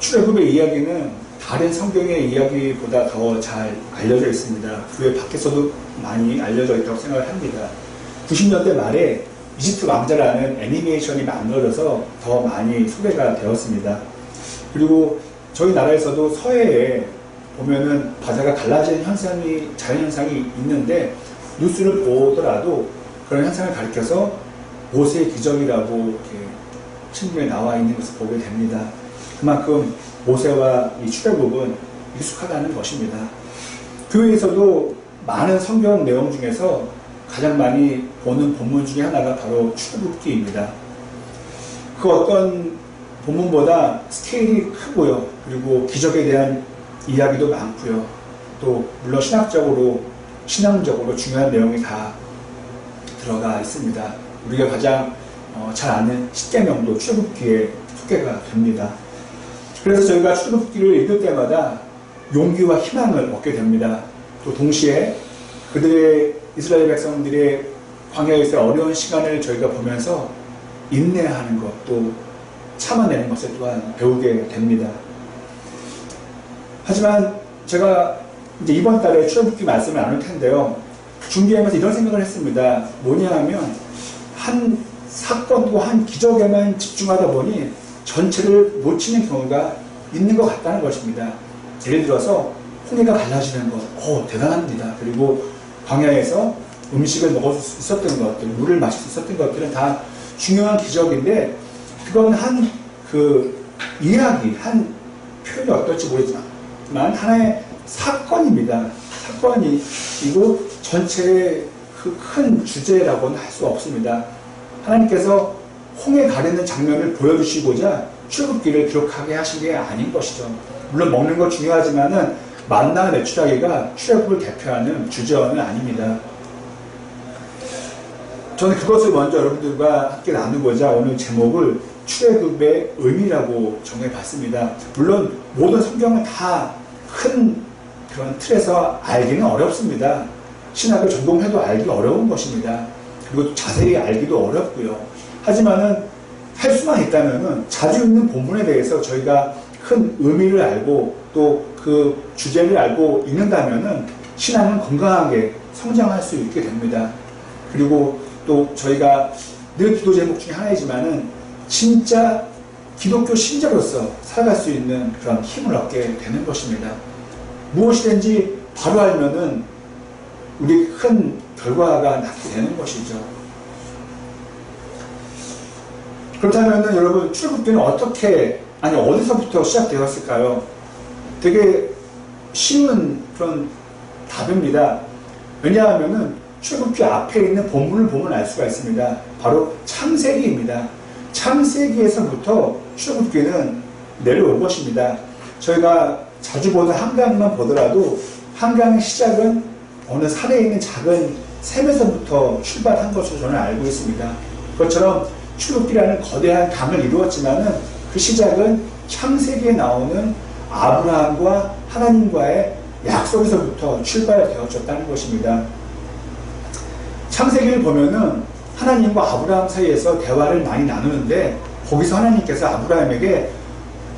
출애굽의 이야기는 다른 성경의 이야기보다 더 잘 알려져 있습니다. 교회 밖에서도 많이 알려져 있다고 생각을 합니다. 90년대 말에 이집트 왕자라는 애니메이션이 만들어져서 더 많이 소개가 되었습니다. 그리고 저희 나라에서도 서해에 보면은 바다가 갈라지는 현상이 자연 현상이 있는데 뉴스를 보더라도 그런 현상을 가리켜서 모세의 기적이라고 이렇게 신문에 나와 있는 것을 보게 됩니다. 그만큼 모세와 이 출애굽은 익숙하다는 것입니다. 교회에서도 많은 성경 내용 중에서 가장 많이 보는 본문 중에 하나가 바로 출애굽기입니다. 그 어떤 본문보다 스케일이 크고요. 그리고 기적에 대한 이야기도 많고요. 또 물론 신학적으로 신앙적으로 중요한 내용이 다 들어가 있습니다. 우리가 가장 어, 잘 아는 십계명도 출애굽기에 소개가 됩니다. 그래서 저희가 출애굽기를 읽을 때마다 용기와 희망을 얻게 됩니다. 또 동시에 그들의 이스라엘 백성들의 광야에서 어려운 시간을 저희가 보면서 인내하는 것, 또 참아내는 것을 또한 배우게 됩니다. 하지만 제가 이제 이번 달에 출애굽기 말씀을 나눌 텐데요. 준비하면서 이런 생각을 했습니다. 뭐냐 하면 한 사건과 한 기적에만 집중하다 보니 전체를 놓치는 경우가 있는 것 같다는 것입니다. 예를 들어서 홍해가 갈라지는 것, 오, 대단합니다. 그리고 광야에서 음식을 먹을 수 있었던 것들, 물을 마실 수 있었던 것들은 다 중요한 기적인데 그건 한 그 이야기, 한 표현이 어떨지 모르지만 하나의 사건입니다. 사건이고 전체의 그 큰 주제라고는 할 수 없습니다. 하나님께서 홍해 가리는 장면을 보여주시고자 출국기를 기록하게 하신 게 아닌 것이죠. 물론 먹는 것 중요하지만은 만나 매출하기가 출애굽을 대표하는 주제어는 아닙니다. 저는 그것을 먼저 여러분들과 함께 나누고자 오늘 제목을 출애굽의 의미라고 정해봤습니다. 물론 모든 성경은 다큰 그런 틀에서 알기는 어렵습니다. 신학을 전공해도 알기 어려운 것입니다. 그리고 자세히 알기도 어렵고요. 하지만은 할 수만 있다면은 자주 읽는 본문에 대해서 저희가 큰 의미를 알고 또 그 주제를 알고 읽는다면은 신앙은 건강하게 성장할 수 있게 됩니다. 그리고 또 저희가 늘 기도 제목 중에 하나이지만은 진짜 기독교 신자로서 살아갈 수 있는 그런 힘을 얻게 되는 것입니다. 무엇이든지 바로 알면은 우리 큰 결과가 낳게 되는 것이죠. 그렇다면 여러분 출국기는 어떻게 아니 어디서부터 시작되었을까요? 되게 쉬운 그런 답입니다. 왜냐하면은 출국기 앞에 있는 본문을 보면 알 수가 있습니다. 바로 창세기입니다. 창세기에서부터 출국기는 내려온 것입니다. 저희가 자주 보는 한강만 보더라도 한강의 시작은 어느 산에 있는 작은 샘에서부터 출발한 것으로 저는 알고 있습니다. 그것처럼 출국기라는 거대한 강을 이루었지만은 그 시작은 창세기에 나오는 아브라함과 하나님과의 약속에서부터 출발되어졌다는 것입니다. 창세기를 보면은 하나님과 아브라함 사이에서 대화를 많이 나누는데 거기서 하나님께서 아브라함에게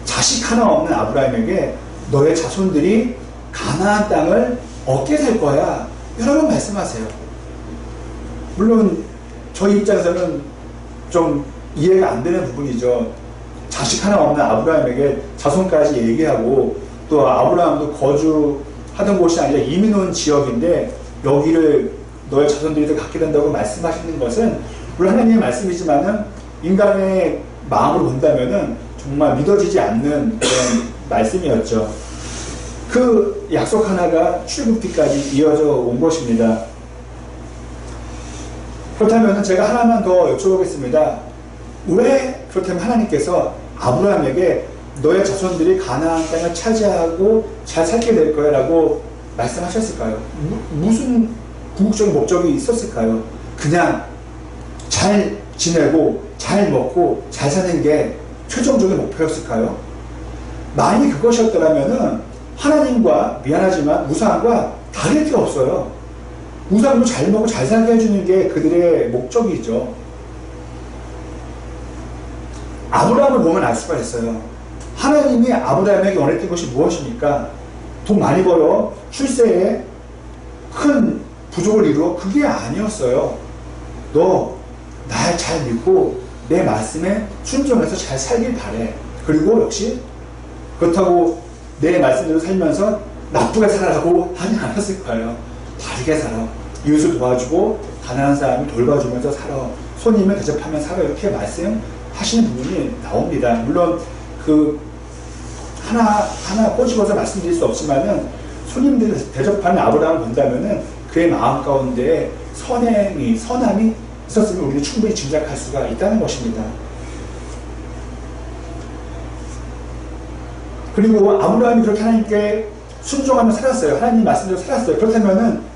자식 하나 없는 아브라함에게 너의 자손들이 가나안 땅을 얻게 될 거야. 여러 번 말씀하세요. 물론 저희 입장에서는 좀 이해가 안 되는 부분이죠. 자식 하나 없는 아브라함에게 자손까지 얘기하고 또 아브라함도 거주하던 곳이 아니라 이민 온 지역인데 여기를 너의 자손들이 갖게 된다고 말씀하시는 것은 물론 하나님의 말씀이지만은 인간의 마음을 본다면은 정말 믿어지지 않는 그런 말씀이었죠. 그 약속 하나가 출국기까지 이어져 온 것입니다. 그렇다면 제가 하나만 더 여쭤보겠습니다. 왜 그렇다면 하나님께서 아브라함에게 너의 자손들이 가나안 땅을 차지하고 잘 살게 될 거야라고 말씀하셨을까요? 무, 슨 궁극적인 목적이 있었을까요? 그냥 잘 지내고 잘 먹고 잘 사는 게 최종적인 목표였을까요? 만약 그것이었더라면은 하나님과 미안하지만 우상과 다를 게 없어요. 우상도 잘 먹고 잘 살게 해주는 게 그들의 목적이죠. 아브라함을 보면 알 수가 있어요. 하나님이 아브라함에게 원했던 것이 무엇입니까? 돈 많이 벌어 출세에 큰 부족을 이루어 그게 아니었어요. 너 날 잘 믿고 내 말씀에 순종해서 잘 살길 바래. 그리고 역시 그렇다고 내 말씀대로 살면서 나쁘게 살아라고 하지 않았을 거예요. 바르게 살아. 이웃을 도와주고 가난한 사람을 돌봐주면서 살아. 손님을 대접하며 살아. 이렇게 말씀하시는 부분이 나옵니다. 물론 그 하나 하나 꼬집어서 말씀드릴 수 없지만은 손님들 대접하는 아브라함을 본다면은 그의 마음 가운데 선행이 선함이 있었으면 우리는 충분히 짐작할 수가 있다는 것입니다. 그리고 아브라함이 그렇게 하나님께 순종하며 살았어요. 하나님 말씀대로 살았어요. 그렇다면은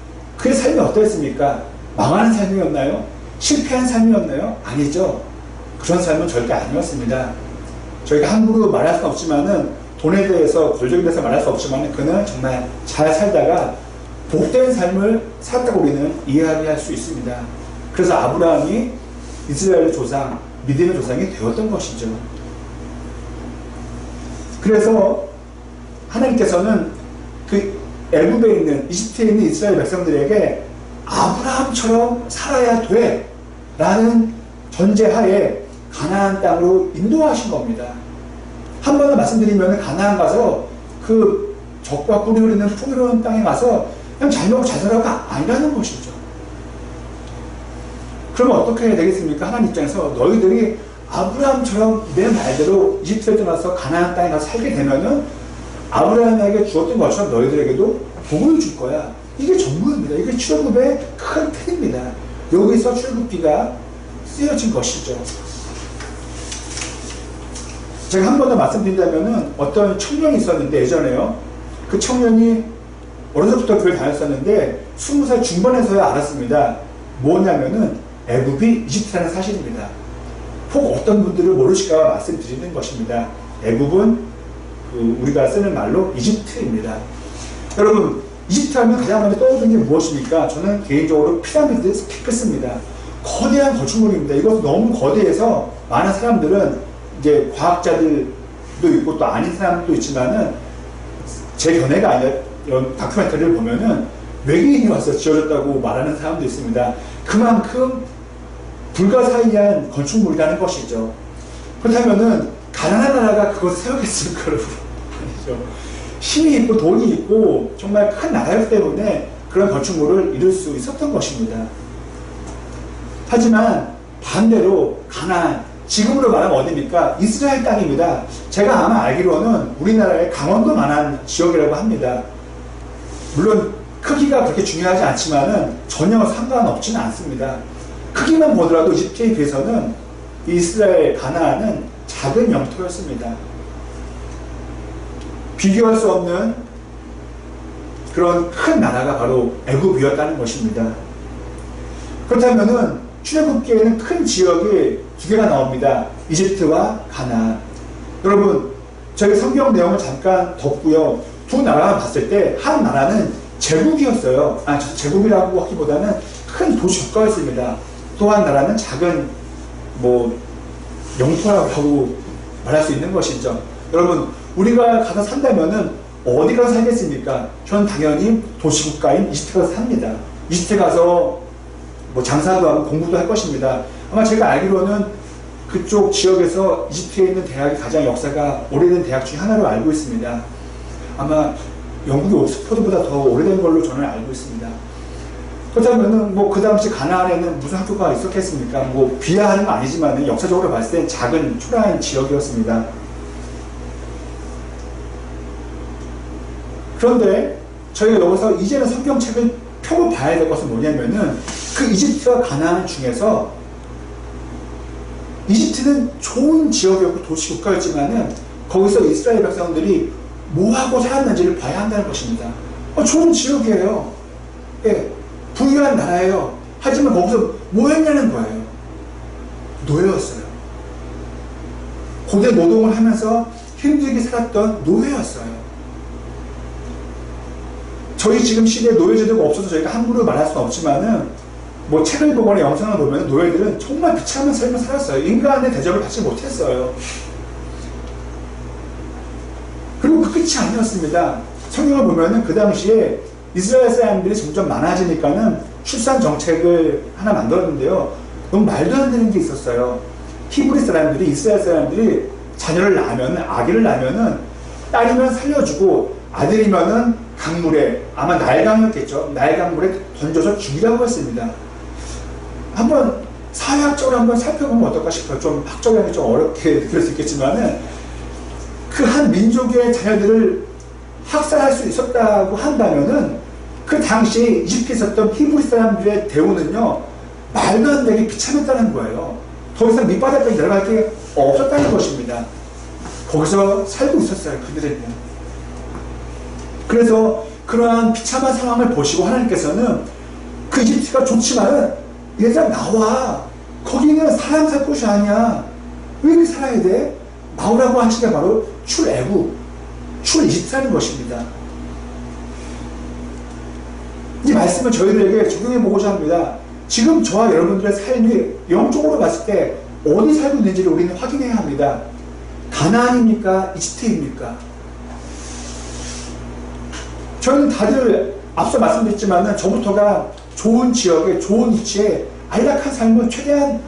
그의 삶이 어떠했습니까? 망하는 삶이었나요? 실패한 삶이었나요? 아니죠. 그런 삶은 절대 아니었습니다. 저희가 함부로 말할 수는 없지만은 돈에 대해서 권력에 대해서 말할 수 없지만 그는 정말 잘 살다가 복된 삶을 살았다고 우리는 이해할 수 있습니다. 그래서 아브라함이 이스라엘 조상, 믿음의 조상이 되었던 것이죠. 그래서 하나님께서는 그 애굽에 있는 이집트에 있는 이스라엘 백성들에게 아브라함처럼 살아야 돼 라는 전제하에 가나안 땅으로 인도하신 겁니다. 한 번 더 말씀드리면 가나안 가서 그 적과 꿀이 흐르는 풍요로운 땅에 가서 그냥 잘 먹고 잘 살아가 아니라는 것이죠. 그러면 어떻게 해야 되겠습니까? 하나님 입장에서 너희들이 아브라함처럼 내 말대로 이집트에 떠나서 가나안 땅에 가서 살게 되면은 아브라함에게 주었던 것처럼 너희들에게도 복을 줄 거야. 이게 전부입니다. 이게 출애굽의 큰 틀입니다. 여기서 출애굽기가 쓰여진 것이죠. 제가 한 번 더 말씀드린다면은 어떤 청년이 있었는데 예전에요. 그 청년이 어려서부터 교회 다녔었는데 20살 중반에서야 알았습니다. 뭐냐면은 애굽이 이집트라는 사실입니다. 혹 어떤 분들을 모르실까 말씀드리는 것입니다. 애굽은 그 우리가 쓰는 말로 이집트입니다. 여러분 이집트 하면 가장 먼저 떠오르는 게 무엇입니까? 저는 개인적으로 피라미드 스피크스입니다. 거대한 건축물입니다. 이것은 너무 거대해서 많은 사람들은 이제 과학자들도 있고 또 아닌 사람도 있지만은 제 견해가 아니라 이런 다큐멘터리를 보면은 외계인이 와서 지어졌다고 말하는 사람도 있습니다. 그만큼 불가사의한 건축물이라는 것이죠. 그렇다면은 가난한 나라가 그것을 세우겠습니까, 여 아니죠. 힘이 있고 돈이 있고 정말 큰 나라였기 때문에 그런 건축물을 이룰 수 있었던 것입니다. 하지만 반대로 가난 지금으로 말하면 어디입니까? 이스라엘 땅입니다. 제가 아마 알기로는 우리나라의 강원도 만한 지역이라고 합니다. 물론 크기가 그렇게 중요하지 않지만은 전혀 상관없지는 않습니다. 크기만 보더라도 이집트에 비해서는 이스라엘 가나안은 작은 영토였습니다. 비교할 수 없는 그런 큰 나라가 바로 애굽이었다는 것입니다. 그렇다면은 출애굽기에는 큰 지역이 두 개가 나옵니다. 이집트와 가나안. 여러분, 저희 성경 내용을 잠깐 덮고요. 두 나라만 봤을 때 한 나라는 제국이었어요. 아, 제국이라고 하기보다는 큰 도시 국가였습니다. 또 한 나라는 작은 뭐 영토라고 말할 수 있는 것이죠. 여러분, 우리가 가서 산다면은 어디 가서 살겠습니까? 저는 당연히 도시국가인 이집트 가서 삽니다. 이집트 가서 뭐 장사도 하고 공부도 할 것입니다. 아마 제가 알기로는 그쪽 지역에서 이집트에 있는 대학이 가장 역사가 오래된 대학 중에 하나로 알고 있습니다. 아마 영국의 옥스퍼드보다 더 오래된 걸로 저는 알고 있습니다. 그렇다면은 뭐 그 당시 가나안에는 무슨 학교가 있었겠습니까? 뭐 비하하는 건 아니지만 역사적으로 봤을 땐 작은 초라한 지역이었습니다. 그런데 저희가 여기서 이제는 성경책을 펴고 봐야 될 것은 뭐냐면은 그 이집트와 가나안 중에서 이집트는 좋은 지역이었고 도시 국가였지만은 거기서 이스라엘 백성들이 뭐하고 살았는지를 봐야 한다는 것입니다. 어, 좋은 지역이에요. 예, 부유한 나라예요. 하지만 거기서 뭐 했냐는 거예요. 노예였어요. 고대 노동을 하면서 힘들게 살았던 노예였어요. 저희 지금 시대에 노예제도가 없어서 저희가 함부로 말할 수는 없지만은 뭐 책을 보거나 영상을 보면 노예들은 정말 비참한 삶을 살았어요. 인간의 대접을 받지 못했어요. 그 끝이 아니었습니다. 성경을 보면은 그 당시에 이스라엘 사람들이 점점 많아지니까는 출산 정책을 하나 만들었는데요. 너무 말도 안 되는 게 있었어요. 히브리 사람들이 이스라엘 사람들이 자녀를 낳으면 아기를 낳으면은 딸이면 살려주고 아들이면은 강물에 아마 날강이었겠죠. 날강물에 던져서 죽이라고 했습니다. 한번 사회학적으로 한번 살펴보면 어떨까 싶어요. 좀 학적으로 좀 어렵게 느낄 수 있겠지만은 그 한 민족의 자녀들을 학살할 수 있었다고 한다면은 그 당시에 이집트에 있었던 히브리 사람들의 대우는요 말도 안 되게 비참했다는 거예요. 더 이상 밑바닥까지 내려갈 게 없었다는 것입니다. 거기서 살고 있었어요 그들은요. 그래서 그러한 비참한 상황을 보시고 하나님께서는 그 이집트가 좋지만은 얘들아 나와 거기는 사람 살 곳이 아니야 왜 이렇게 살아야 돼? 나오라고 하신 게 바로 출애굽 출이집트라는 것입니다 이 말씀을 저희들에게 적용해 보고자 합니다 지금 저와 여러분들의 삶이 영적으로 봤을 때 어디 살고 있는지를 우리는 확인해야 합니다 가나안입니까? 이집트입니까? 저는 다들 앞서 말씀드렸지만 저부터가 좋은 지역에 좋은 위치에 안락한 삶을 최대한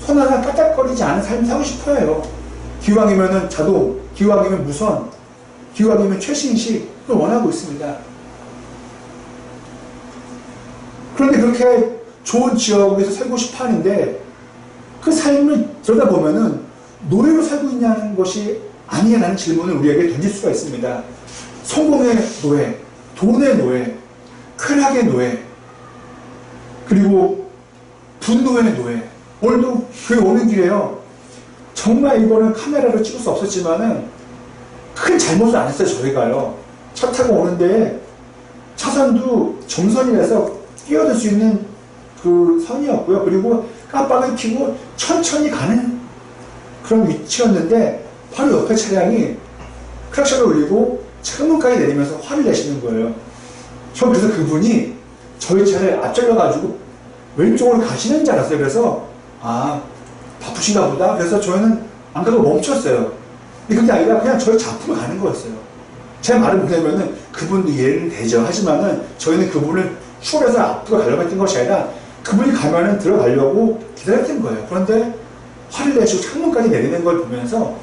손 하나 까딱거리지 않은 삶을 살고 싶어요. 기왕이면 자동, 기왕이면 무선, 기왕이면 최신식을 원하고 있습니다. 그런데 그렇게 좋은 지역에서 살고 싶어 하는데 그 삶을 들여다보면은 노예로 살고 있냐는 것이 아니냐라는 질문을 우리에게 던질 수가 있습니다. 성공의 노예, 돈의 노예, 쾌락의 노예, 그리고 분노의 노예. 오늘도 그 오는 길에요. 정말 이거는 카메라로 찍을 수 없었지만은 큰 잘못을 안 했어요, 저희가요. 차 타고 오는데 차선도 정선이라서 끼어들 수 있는 그 선이었고요. 그리고 깜빡을 켜고 천천히 가는 그런 위치였는데 바로 옆에 차량이 크락션을 울리고 창문까지 내리면서 화를 내시는 거예요. 저 그래서 그분이 저희 차를 앞질러가지고 왼쪽으로 가시는 줄 알았어요. 그래서 아 바쁘신가 보다. 그래서 저희는 안 가고 멈췄어요. 근데 그게 아니라 그냥 저희 잡으러 가는 거였어요. 제 말은 뭐냐면은 그분도 이해는 되죠. 하지만은 저희는 그분을 추월해서 앞으로 가려고 했던 것이 아니라 그분이 가면은 들어가려고 기다렸던 거예요. 그런데 화를 내시고 창문까지 내리는 걸 보면서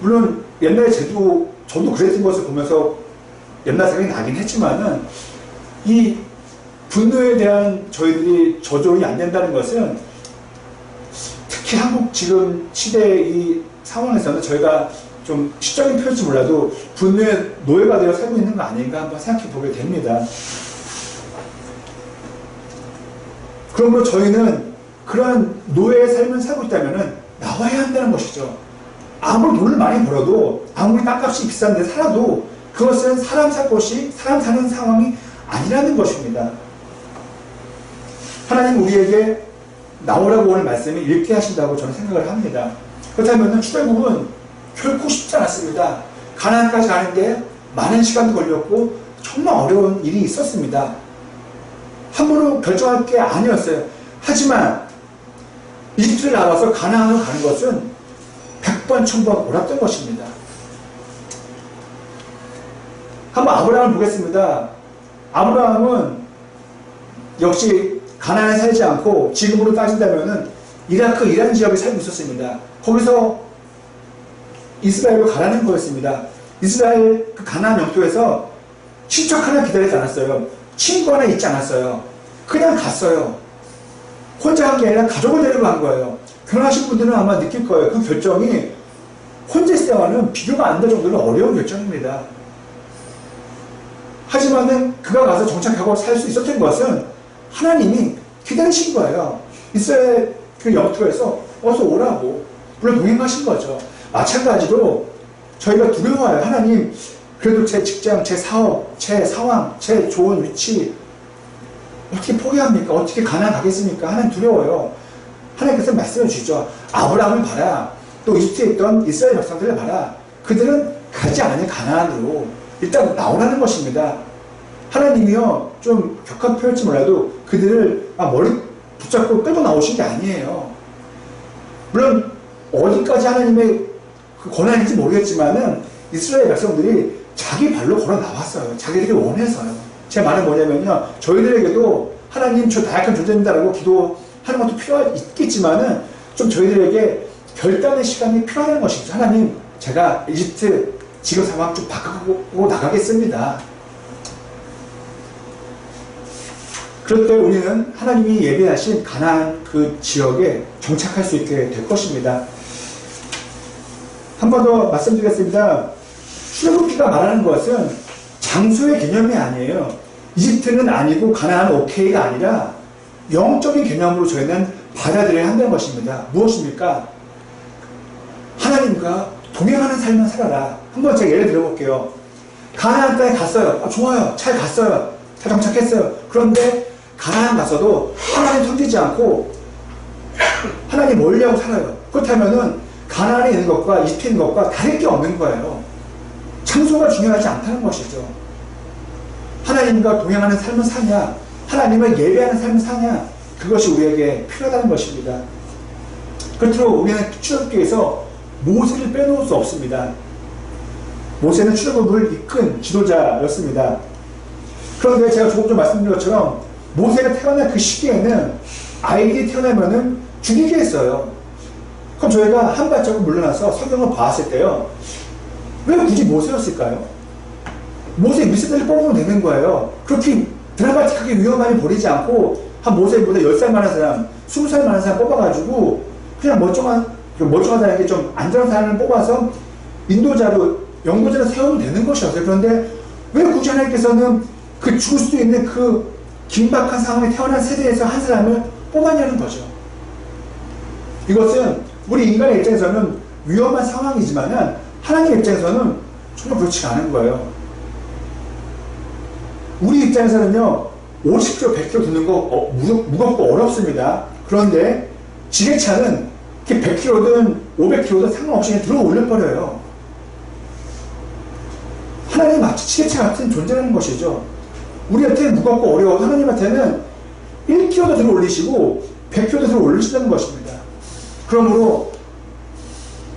물론 옛날에 저도 저도 그랬던 것을 보면서 옛날 생각이 나긴 했지만은 이 분노에 대한 저희들이 저조이 안 된다는 것은 특히 한국 지금 시대의 이 상황에서는 저희가 좀 시적인 표현일지 몰라도 분노의 노예가 되어 살고 있는 거 아닌가 한번 생각해 보게 됩니다. 그러므로 저희는 그런 노예의 삶을 살고 있다면 나와야 한다는 것이죠. 아무리 돈을 많이 벌어도 아무리 땅값이 비싼데 살아도 그것은 사람 살 곳이 사람 사는 상황이 아니라는 것입니다. 하나님 우리에게 나오라고 오는 말씀이 읽게 하신다고 저는 생각을 합니다. 그렇다면 출애굽은 결코 쉽지 않았습니다. 가나안까지 가는데 많은 시간도 걸렸고 정말 어려운 일이 있었습니다. 함부로 결정할 게 아니었어요. 하지만 이집트를 나와서 가나안으로 가는 것은 100번, 1000번 옳았던 것입니다. 한번 아브라함을 보겠습니다. 아브라함은 역시 가난에 살지 않고 지금으로 따진다면은 이라크 이란 지역에 살고 있었습니다. 거기서 이스라엘로 가라는 거였습니다. 이스라엘 그 가나안 영토에서 친척 하나 기다리지 않았어요. 친구 하나 있지 않았어요. 그냥 갔어요. 혼자 간 게 아니라 가족을 데리고 간 거예요. 결혼하신 분들은 아마 느낄 거예요. 그 결정이 혼자 있을 때와는 비교가 안 될 정도로 어려운 결정입니다. 하지만은 그가 가서 정착하고 살 수 있었던 것은 하나님이 기다리신 거예요. 이스라엘 그 영토에서 어서 오라고 물론 동행하신 거죠. 마찬가지로 저희가 두려워요. 하나님 그래도 제 직장, 제 사업, 제 상황, 제 좋은 위치 어떻게 포기합니까? 어떻게 가난하겠습니까? 하나님 두려워요. 하나님께서 말씀해 주시죠. 아브라함을 봐라. 또 이집트에 있던 이스라엘 백성들을 봐라. 그들은 가지 않은 가난으로 일단 나오라는 것입니다. 하나님이요, 좀 격한 표현일지 몰라도 그들을 막 머리 붙잡고 끌고 나오신 게 아니에요. 물론 어디까지 하나님의 그 권한인지 모르겠지만은 이스라엘 백성들이 자기 발로 걸어 나왔어요. 자기들이 원해서요. 제 말은 뭐냐면요. 저희들에게도 하나님 저 나약한 존재입니다라고 기도하는 것도 필요있겠지만은 좀 저희들에게 결단의 시간이 필요하다는 것이죠. 하나님, 제가 이집트 지금 상황 좀 바꾸고 나가겠습니다. 그럴 때 우리는 하나님이 예배하신 가나안 그 지역에 정착할 수 있게 될 것입니다. 한 번 더 말씀드리겠습니다. 출애굽기가 말하는 것은 장소의 개념이 아니에요. 이집트는 아니고 가나안 오케이가 아니라 영적인 개념으로 저희는 받아들여야 한다는 것입니다. 무엇입니까? 하나님과 동행하는 삶을 살아라. 한번 제가 예를 들어볼게요. 가나안 땅에 갔어요. 아, 좋아요. 잘 갔어요. 잘 정착했어요. 그런데 가나안 가서도 하나님 섬기지 않고 하나님 멀리하고 살아요. 그렇다면은 가나안에 있는 것과 이집트에 있는 것과 다를 게 없는 거예요. 장소가 중요하지 않다는 것이죠. 하나님과 동행하는 삶을 사냐, 하나님을 예배하는 삶을 사냐, 그것이 우리에게 필요하다는 것입니다. 그렇도록 우리는 출애굽기에서 모세를 빼놓을 수 없습니다. 모세는 출애굽을 이끈 지도자였습니다. 그런데 제가 조금 전 말씀드린 것처럼 모세가 태어난 그 시기에는 아이들이 태어나면은 죽이게 했어요. 그럼 저희가 한 발자국 물러나서 성경을 봤을 때요. 왜 굳이 모세였을까요? 모세 미스터를 뽑으면 되는 거예요. 그렇게 드라마틱하게 위험하게 버리지 않고 한 모세보다 10살 많은 사람, 20살 많은 사람 뽑아가지고 그냥 멀쩡한, 멀쩡하다는 게좀 안전한 사람을 뽑아서 인도자로, 연구자로 세우면 되는 것이었어요. 그런데 왜 굳이 하나님께서는 그 죽을 수도 있는 그 긴박한 상황에 태어난 세대에서 한 사람을 뽑았냐는 거죠. 이것은 우리 인간의 입장에서는 위험한 상황이지만은 하나님 입장에서는 전혀 그렇지가 않은 거예요. 우리 입장에서는요, 50kg, 100kg 드는 거 어, 무겁고 어렵습니다. 그런데 지게차는 100kg든 500kg든 상관없이 들어 올려버려요. 하나님 마치 지게차 같은 존재라는 것이죠. 우리한테 무겁고 어려워 하나님한테는 1kg도 들어 올리시고 100kg도 들어 올리신다는 것입니다. 그러므로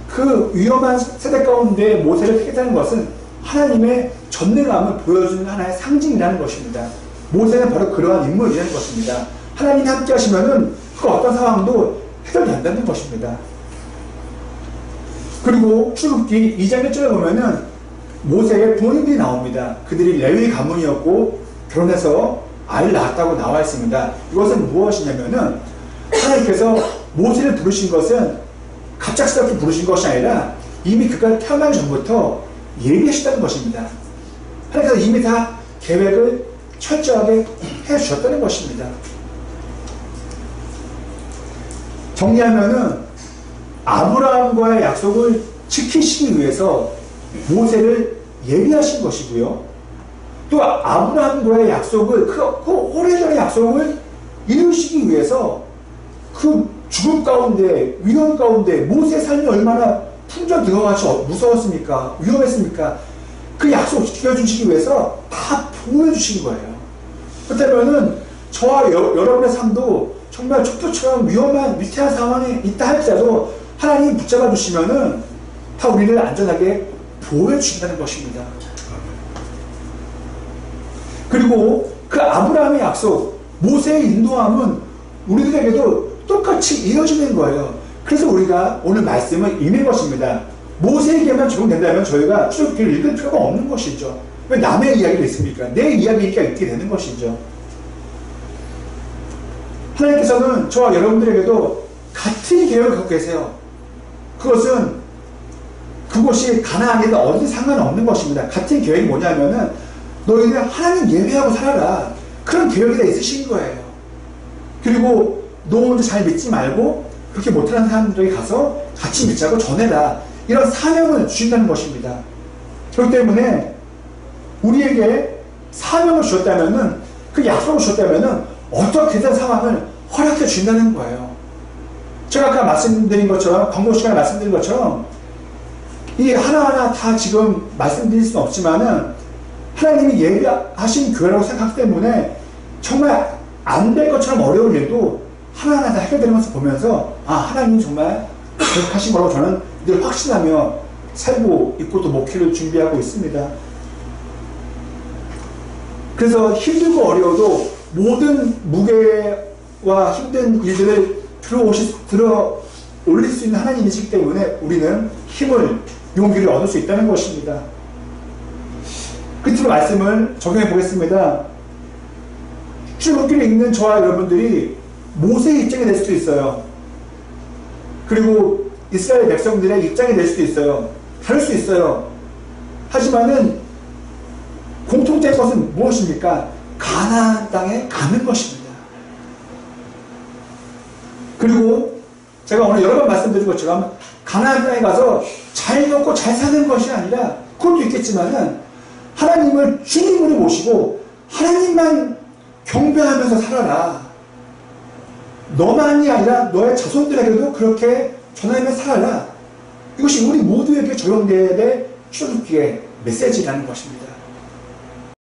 그 위험한 세대 가운데 모세를 택했다는 것은 하나님의 전능함을 보여주는 하나의 상징이라는 것입니다. 모세는 바로 그러한 인물이라는 것입니다. 하나님이 함께 하시면은 그 어떤 상황도 해결된다는 것입니다. 그리고 출국기 2장 1절에 보면은 모세의 부모님들이 나옵니다. 그들이 레위 가문이었고 결혼해서 아이를 낳았다고 나와 있습니다. 이것은 무엇이냐면은 하나님께서 모세를 부르신 것은 갑작스럽게 부르신 것이 아니라 이미 그가 태어나기 전부터 예비하셨다는 것입니다. 하나님께서 이미 다 계획을 철저하게 해 주셨다는 것입니다. 정리하면은 아브라함과의 약속을 지키시기 위해서 모세를 예비하신 것이고요. 또 아브라함과의 약속을 그, 그 오래전의 약속을 이루시기 위해서 그 죽음 가운데 위험 가운데 모세 삶이 얼마나 풍전 들어가서 무서웠습니까? 위험했습니까? 그 약속 지켜주시기 위해서 다 보여주신 거예요. 그렇다면은 저와 여, 러분의 삶도 정말 촉표처럼 위험한 위태한 상황에 있다 할지라도 하나님 붙잡아 주시면은 다 우리를 안전하게 보호해 주신다는 것입니다. 그리고 그 아브라함의 약속, 모세의 인도함은 우리들에게도 똑같이 이어지는 거예요. 그래서 우리가 오늘 말씀을 읽는 것입니다. 모세에게만 적용된다면 저희가 출애굽기를 읽을 필요가 없는 것이죠. 왜 남의 이야기를 있습니까? 내 이야기가 있게 되는 것이죠. 하나님께서는 저와 여러분들에게도 같은 계획을 갖고 계세요. 그것은 그곳이 가나안이든 어디 상관없는 것입니다. 같은 계획이 뭐냐면은 너희는 하나님 예배하고 살아라. 그런 계획이 다 있으신 거예요. 그리고 너 혼자 잘 믿지 말고 그렇게 못하는 사람들에게 가서 같이 믿자고 전해라. 이런 사명을 주신다는 것입니다. 그렇기 때문에 우리에게 사명을 주셨다면은 그 약속을 주셨다면은 어떻게든 상황을 허락해 준다는 거예요. 제가 아까 말씀드린 것처럼 광고 시간에 말씀드린 것처럼 이 하나하나 다 지금 말씀드릴 수는 없지만은 하나님이 예비하신 교회라고 생각하기 때문에 정말 안 될 것처럼 어려운 일도 하나하나 다 해결되는 것을 보면서 아 하나님 정말 계획하신 거라고 저는 늘 확신하며 살고 있고 또 목회를 준비하고 있습니다. 그래서 힘들고 어려워도 모든 무게와 힘든 일들을 들어오시, 들어 올릴 수 있는 하나님이시기 때문에 우리는 힘을, 용기를 얻을 수 있다는 것입니다. 끝으로 말씀을 적용해 보겠습니다. 출국기를 읽는 저와 여러분들이 모세의 입장이 될 수도 있어요. 그리고 이스라엘 백성들의 입장이 될 수도 있어요. 다를 수 있어요. 하지만은 공통된 것은 무엇입니까? 가나안 땅에 가는 것입니다. 그리고 제가 오늘 여러 번 말씀드린 것처럼 가나안 땅에 가서 잘 먹고 잘 사는 것이 아니라 그것도 있겠지만은 하나님을 주님으로 모시고 하나님만 경배하면서 살아라. 너만이 아니라 너의 자손들에게도 그렇게 전하며 살아라. 이것이 우리 모두에게 적용되어야 될 출애굽기의 메시지라는 것입니다.